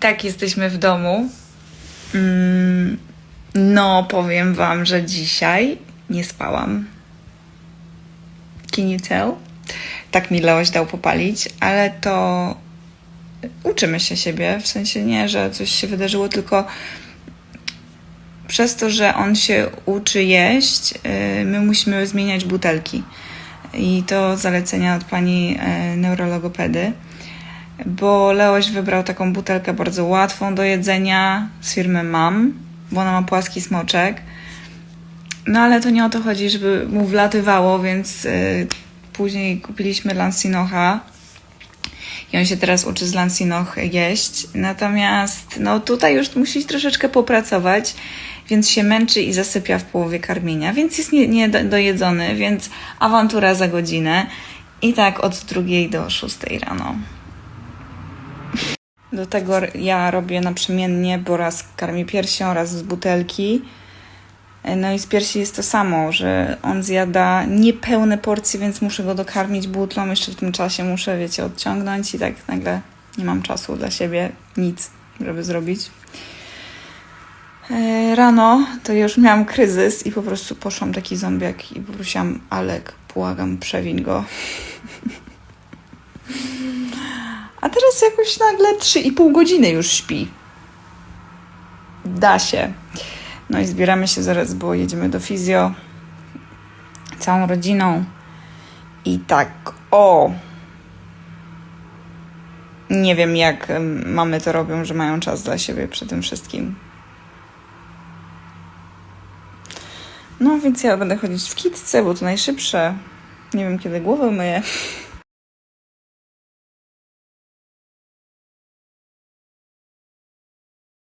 Tak, jesteśmy w domu. Mm, No, powiem Wam, że dzisiaj nie spałam. Can you tell? Tak mi Leoś dał popalić, ale to uczymy się siebie. W sensie nie, że coś się wydarzyło, tylko przez to, że on się uczy jeść, y, my musimy zmieniać butelki. I to zalecenia od pani y, neurologopedy bo Leoś wybrał taką butelkę bardzo łatwą do jedzenia z firmy MAM, bo ona ma płaski smoczek. No ale to nie o to chodzi, żeby mu wlatywało, więc y, później kupiliśmy Lansinocha i on się teraz uczy z Lansinoch jeść. Natomiast no tutaj już musi troszeczkę popracować, więc się męczy i zasypia w połowie karmienia, więc jest nie, nie więc awantura za godzinę. I tak od drugiej do szóstej rano. Do tego ja robię naprzemiennie, bo raz karmię piersią, raz z butelki. No i z piersi jest to samo, że on zjada niepełne porcje, więc muszę go dokarmić butlą. Jeszcze w tym czasie muszę, wiecie, odciągnąć i tak nagle nie mam czasu dla siebie, nic, żeby zrobić. E, Rano to już miałam kryzys i po prostu poszłam taki zombiak i poprosiłam Alek, błagam, przewiń go. A teraz jakoś nagle 3,5 godziny już śpi. Da się. No i zbieramy się zaraz, bo jedziemy do fizjo całą rodziną. I tak, o. Nie wiem, jak mamy to robią, że mają czas dla siebie przy tym wszystkim. No więc ja będę chodzić w kitce, bo to najszybsze. Nie wiem, kiedy głowę myję.